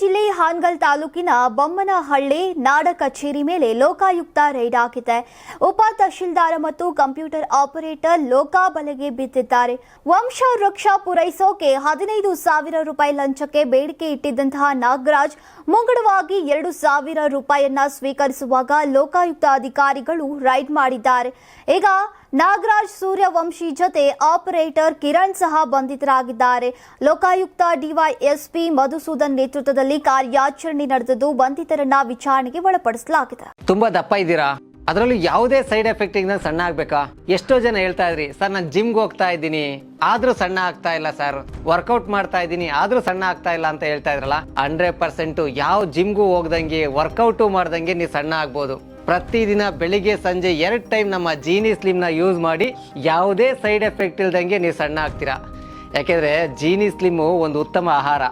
ಜಿಲ್ಲೆ ಹಾನಗಲ್ ತಾಲೂಕಿನ ಬೊಮ್ಮನಹಳ್ಳಿ ನಾಡ ಕಚೇರಿ ಮೇಲೆ ಲೋಕಾಯುಕ್ತ ರೈಡ್ ಹಾಕಿದೆ. ಉಪ ತಹಶೀಲ್ದಾರ್ ಮತ್ತು ಕಂಪ್ಯೂಟರ್ ಆಪರೇಟರ್ ಲೋಕಾಬಲೆಗೆ ಬಿದ್ದಿದ್ದಾರೆ. ವಂಶ ವೃಕ್ಷ ಪೂರೈಸೋಕೆ ಹದಿನೈದು ಸಾವಿರ ರೂಪಾಯಿ ಲಂಚಕ್ಕೆ ಬೇಡಿಕೆ ಇಟ್ಟಿದ್ದಂತಹ ನಾಗರಾಜ್, ಮುಂಗಡವಾಗಿ ಎರಡು ಸಾವಿರ ರೂಪಾಯಿಯನ್ನ ಸ್ವೀಕರಿಸುವಾಗ ಲೋಕಾಯುಕ್ತ ಅಧಿಕಾರಿಗಳು ರೈಡ್ ಮಾಡಿದ್ದಾರೆ. ಈಗ ನಾಗರಾಜ್ ಸೂರ್ಯವಂಶಿ ಜೊತೆ ಆಪರೇಟರ್ ಕಿರಣ್ ಸಹ ಬಂಧಿತರಾಗಿದ್ದಾರೆ. ಲೋಕಾಯುಕ್ತ ಡಿವೈಎಸ್ಪಿ ಮಧುಸೂದನ್ ನೇತೃತ್ವದಲ್ಲಿ ಕಾರ್ಯಾಚರಣೆ ನಡೆದಿದ್ದು ಬಂಧಿತರನ್ನ ವಿಚಾರಣೆಗೆ ಒಳಪಡಿಸಲಾಗಿದೆ. ತುಂಬಾ ದಪ್ಪ ಇದ್ದೀರಾ? ಅದರಲ್ಲೂ ಯಾವುದೇ ಸೈಡ್ ಎಫೆಕ್ಟ್ ಇಂದ ಸಣ್ಣ ಆಗ್ಬೇಕಾ? ಎಷ್ಟೋ ಜನ ಹೇಳ್ತಾ ಇದ್ರಿ, ಸರ್, ನಾನು ಜಿಮ್ಗೆ ಹೋಗ್ತಾ ಇದ್ದೀನಿ. ಆದ್ರೂ ಸಣ್ಣ ಆಗ್ತಾ ಇಲ್ಲ, ಸರ್. ವರ್ಕೌಟ್ ಮಾಡ್ತಾ ಇದ್ದೀನಿ, ಆದ್ರೂ ಸಣ್ಣ ಆಗ್ತಾ ಇಲ್ಲ ಅಂತ ಹೇಳ್ತಾ ಇದ್ರಲ್ಲ, ಹಂಡ್ರೆಡ್ ಪರ್ಸೆಂಟ್ ಯಾವ ಜಿಮ್ಗೂ ಹೋಗ್ದಂಗೆ, ವರ್ಕೌಟು ಮಾಡ್ದಂಗೆ ನೀವು ಸಣ್ಣ ಆಗ್ಬೋದು. ಪ್ರತಿದಿನ ಬೆಳಿಗ್ಗೆ ಸಂಜೆ ಎರಡು ಟೈಮ್ ನಮ್ಮ ಜೀನಿ ಸ್ಲಿಮ್ನ ಯೂಸ್ ಮಾಡಿ ಯಾವುದೇ ಸೈಡ್ ಎಫೆಕ್ಟ್ ಇಲ್ದಂಗೆ ನೀವು ಸಣ್ಣ ಆಗ್ತೀರಾ? ಯಾಕೆಂದ್ರೆ ಜೀನಿ ಸ್ಲಿಮ್ಮು ಒಂದು ಉತ್ತಮ ಆಹಾರ.